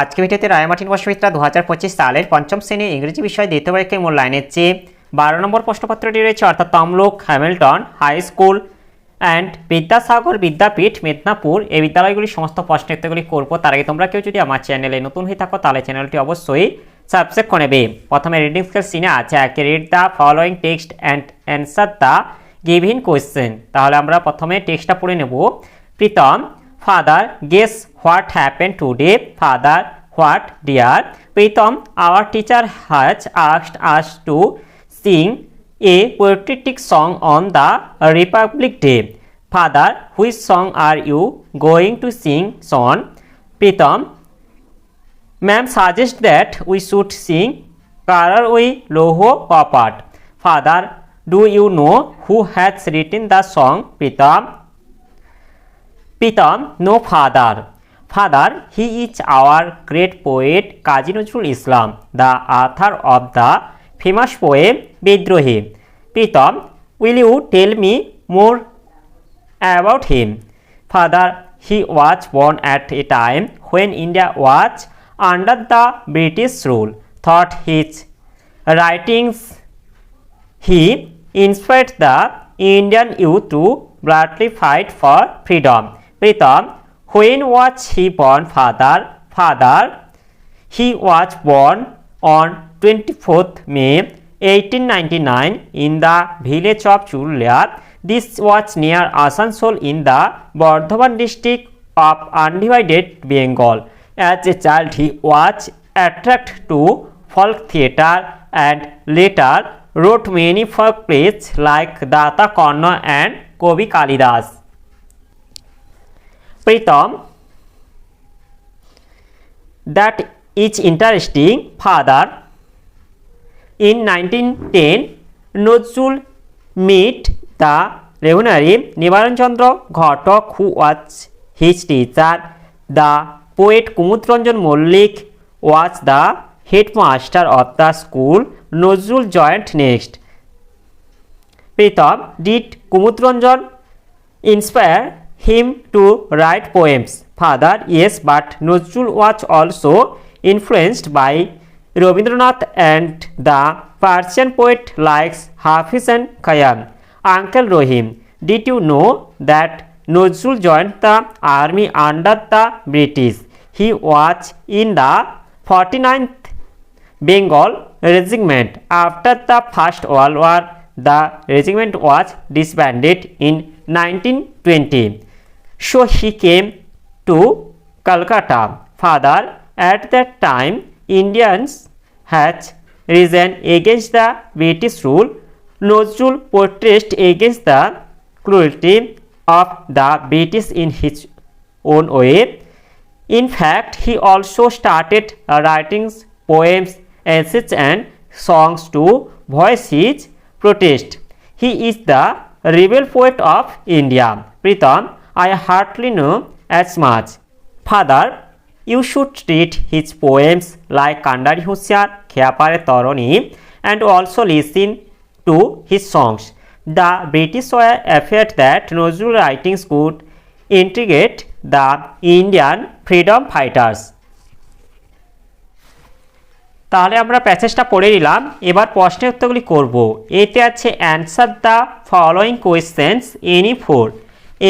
আজকে ভিডিওতে রায়মার্টিন বসমিত্রা দু হাজার পঁচিশ সালের পঞ্চম শ্রেণির ইংরেজি বিষয় দ্বিতীয় পরীক্ষায় মূল্যায়নের চেয়ে বারো নম্বর প্রশ্নপত্রটি রয়েছে, অর্থাৎ Tamluk, Hamilton, high school and Vidyasagar Vidyapith, Medinipur. এই বিদ্যালয়গুলির সমস্ত প্রশ্ন করব। তার আগে তোমরা কেউ যদি আমার চ্যানেলে নতুন হয়ে থাকো, তাহলে চ্যানেলটি অবশ্যই সাবস্ক্রাইব করে নেবে। প্রথমে রিডিং স্কেল সিনে আছে একে read the following text and answer the given question তাহলে আমরা প্রথমে টেক্সটটা পড়ে নেব। Pritam father guess what happen today father what dear Pritam our teacher has asked us to sing a patriotic song on the Republic Day. Father, which song are you going to sing, son? Pritam, ma'am suggests that we should sing Karawi Loho Papat. Father, do you know who has written the song, Pritam? Pritam, no father. Father, he is our great poet Kazi Nazrul Islam, the author of the famous poem Bidrohi. Pritam, will you tell me more about him? Father, he was born at a time when India was under the British rule, through his writings, he inspired the Indian youth to bravely fight for freedom. Pritam when was he born, father? Father, he was born on 24th May 1899 in the village of Chulia. This was near Asansol in the Bardhaman district of undivided Bengal. As a child, he was attracted to folk theatre and later wrote many folk plays like Data Karna and Kobi Kalidas. Is interesting. Father, in 1910, Nozul met the Revolutionary Nivaran Chandra Ghatak who was his teacher. The poet Kumud Ranjan Mollik was the headmaster of the school. Nozul joined next. Pritam, did Kumud Ranjan inspire him to write poems? Father, yes, but Nozul was also influenced by Rabindranath and the Persian poet likes Hafiz and Khayyam. Uncle Rohim, did you know that Nozul joined the army under the British? He was in the 49th Bengal Regiment. After the First World War, the regiment was disbanded in 1920. So he came to Calcutta. Father, at that time, Indians had risen against the British rule. Nozul protested against the cruelty of the British in his own way. In fact, he also started writing poems, essays, and songs to voice his protest. He is the rebel poet of India. Pritam, I hardly know as much. Father, you should read his poems like Kandari Husyar, Khyapare Toroni, and also listen to his songs. The British were afraid that Nozul writings could intrigate the Indian freedom fighters. তাহলে আমরা প্যাসেজটা পড়ে নিলাম এবার প্রশ্নের উত্তরগুলি করব এতে আছে answer the following questions any four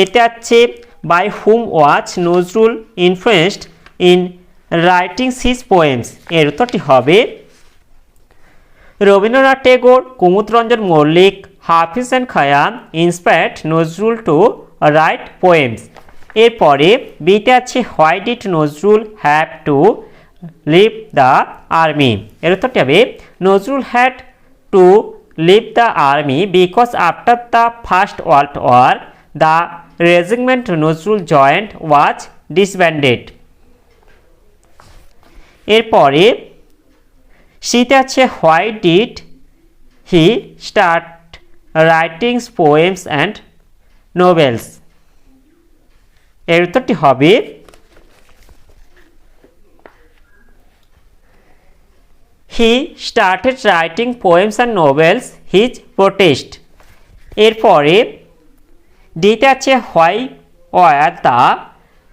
এতে হচ্ছে by whom was Nazrul influenced in writing his poems এর উত্তরটি হবে Rabindranath Tagore, Kumudranjan Mallick, Hafiz and Khayyam inspired Nazrul to write poems এরপরে বিতে আছে why did Nazrul have to leave the army এর উত্তরটি হবে, Nazrul had to leave the army because after the first world war the regiment Nazrul joined was disbanded. এরপরে, শীতে আছে, why did he start writings, poems and novels এর উত্তরটি হবে, he started writing, poems and novels his protest. এরপরে ডিতে আছে why, were the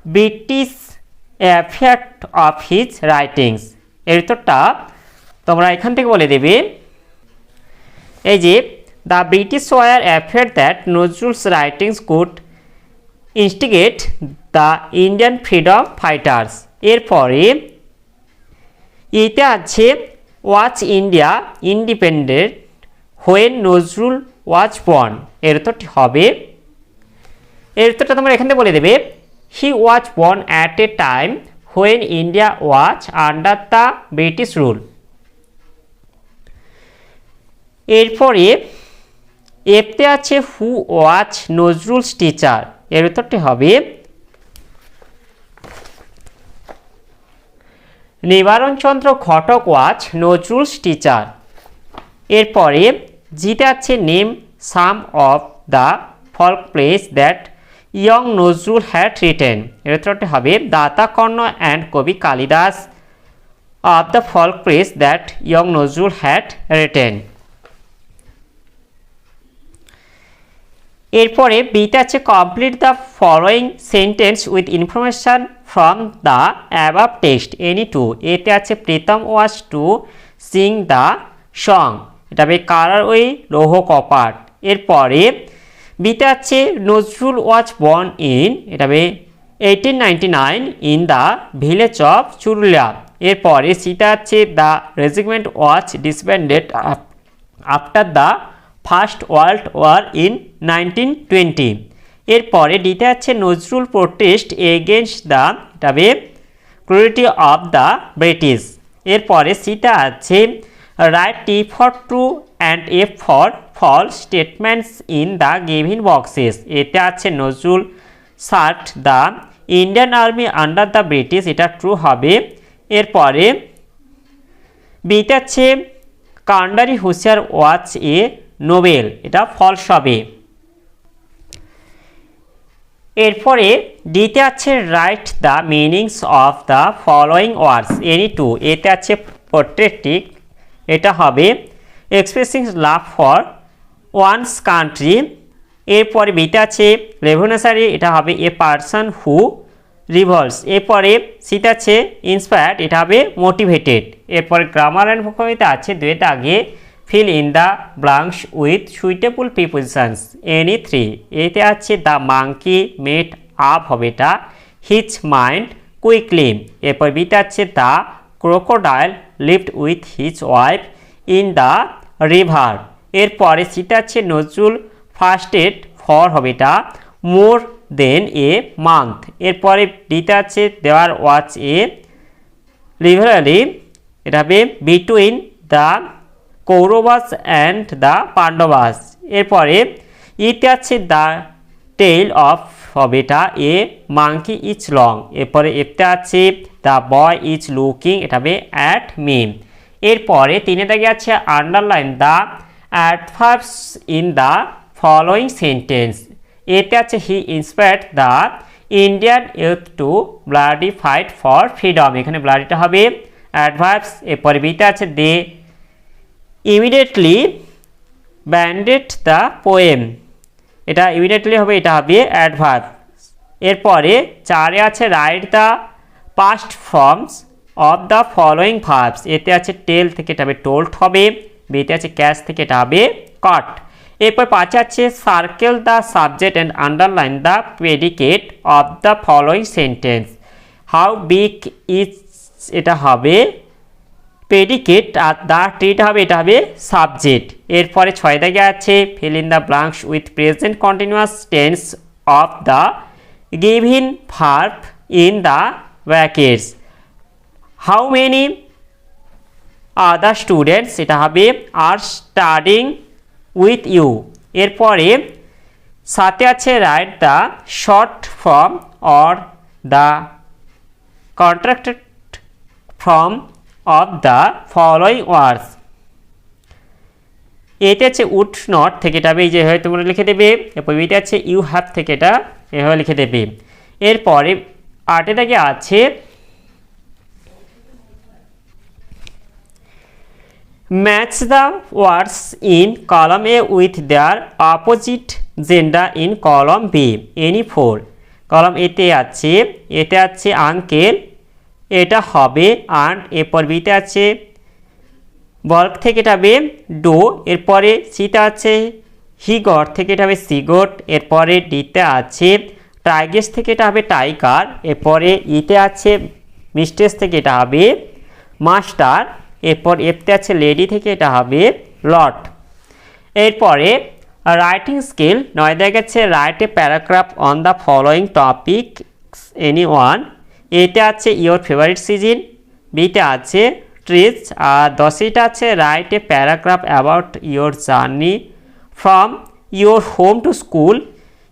British effect of his writings. এর উত্তরটা তোমরা এখান থেকে বলে দেবে। এই যে, the British were afraid that Nazrul's writings could instigate the Indian freedom fighters. এরপরে, এতে আছে was India independent when Nazrul was born এর উত্তরটি হবে এর উত্তরটা তোমরা এখান থেকে বলে দেবে। He was born at a time when India was under the British rule এরপরে, এতে আছে হু ওয়াচ নজরুলস টিচার এর উত্তরটি হবে নিবারণচন্দ্র ঘটক ওয়াচ নজরুলস টিচার এরপরে জিতে আছে name some of the folk plays that young Nazrul had written এর উত্তরটি হবে, Data Karna and Kabi Kalidas of the folk plays that young Nazrul had written এরপরে বিতে আছে complete the following sentence with information from the above text any two এতে আছে Pritam was to sing the song এটা হবে colour ওই লৌহ কপাট। এরপরে বিতে আছে নজরুল ওয়াজ বর্ন ইন, এটা হবে eighteen ninety nine in the village of Churulia. এরপরে সিটা আছে the regiment was disbanded after the first world war in nineteen twenty এরপরে ডিতে আছে নজরুল প্রোটেস্ট এগেনস্ট দ্য তবে ক্রুয়েলিটি অফ দ্য ব্রিটিশ। এরপরে সিটা আছে write T for true and F for false statements in the given boxes এতে আছে Nazrul served the Indian army under the British এটা ট্রু হবে। এরপরে বিতে আছে Kandari Hushiyar was a novel এটা ফলস হবে। এরপরে ডিতে আছে write the meanings of the following words any two এতে আছে পোর্ট্রেটিক এটা হবে expressing love for one's country এরপরে বিতে আছে রেভনেসারি এটা হবে এ পার্সন হু রিভলস এরপরে সিট আছে ইন্সপায়ার্ড এটা হবে মোটিভেটেড এরপরে গ্রামার অ্যান্ড ভোকাবিতে আছে দুয়ের আগে fill in the blanks with suitable prepositions any three এতে আছে দ্য মাঙ্কি মেট আপ হবে এটা হিচ মাইন্ড কুইকলি এরপর বিতে আছে the crocodile lived with his wife in the river এরপরে সিতে আছে নজরুল ফার্স্ট এড ফর হবে এটা মোর দেন এ মান্থ এরপরে ডিতে আছে দেওয়ার ওয়াচ এ লিভারালি এটা হবে between the Kauravas and the Pandavas. এরপরে ইতে আছে দ্য টেল অফ হবে এটা এ মাংকি ইজ লং এরপরে এতে আছে দ্য বয় ইজ লুকিং এটা হবে অ্যাট মি এরপরে তিনে দাগে আছে underline the adverbs in the following sentence এতে আছে he inspired the Indian youth to bloody fight for freedom এখানে ব্লাডিটা হবে। অ্যাডভার্বস এরপরে বিতে আছে they immediately banned the poem এটা ইমিডিয়েটলি হবে, এটা হবে অ্যাডভার্ব এরপরে চারে আছে write the past forms of the following verbs এতে আছে টেল থেকে এটা হবে টোল্ড হবে বিতে আছে ক্যাশ থেকে এটা হবে কট এরপর পাঁচে আছে circle the subject and underline the predicate of the following sentence how big is এটা হবে প্রেডিকেট আর দ্য ট্রিট হবে, এটা হবে সাবজেক্ট এরপরে ছয় দাগে আছে fill in the blanks with present continuous tense of the given verb in the brackets how many other students এটা হবে আর স্টাডিং উইথ ইউ এরপরে, সাথে আছে write the short form or the contracted form of the following words এতে আছে would not থেকে এটা এই যেভাবে তোমরা লিখে দেবে। এরপর এতে আছে ইউ হ্যাভ থেকে এটা এভাবে লিখে দেবে। এরপরে আটে থেকে আছে match the words in column A with their opposite gender in column B any four column এতে আছে এতে আছে আঙ্কেল এটা হবে আন্ট এরপর বিতে আছে বল্ক থেকে এটা হবে ডো এরপরে সিতে আছে হিগট থেকে এটা হবে সিগট এরপরে ডিতে আছে টাইগেস থেকে এটা হবে টাইগার এরপরে ইতে আছে মিস্টেস থেকে এটা হবে মাস্টার এরপর এফতে আছে লেডি থেকে এটা হবে লট এরপরে রাইটিং স্কিল, নয় দেখা গেছে write a paragraph on the following topic any one. এতে আছে ইয়োর ফেভারিট সিজন। বিতে আছে ট্রিজ। আর দশইটা আছে write a paragraph about your journey from your home to school.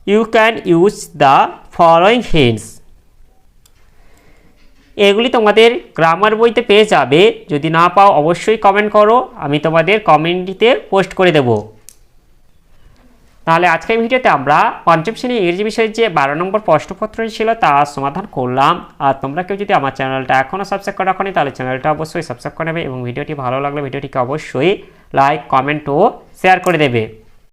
You can use the following hints. এগুলি তোমাদের গ্রামার বইতে পেয়ে যাবে। যদি না পাও অবশ্যই কমেন্ট করো, আমি তোমাদের কমেন্টিতে পোস্ট করে দেব। তাহলে আজকের ভিডিওতে আমরা পঞ্চম শ্রেণি ইংরেজি বিষয়ের যে বারো নম্বর প্রশ্নপত্র ছিল তা সমাধান করলাম। আর তোমরা কেউ যদি আমার চ্যানেলটা এখনও সাবস্ক্রাইব করা রাখনি তাহলে চ্যানেলটা অবশ্যই সাবস্ক্রাইব করে নেবে এবং ভিডিওটি ভালো লাগলে ভিডিওটিকে অবশ্যই লাইক কমেন্ট ও শেয়ার করে দেবে।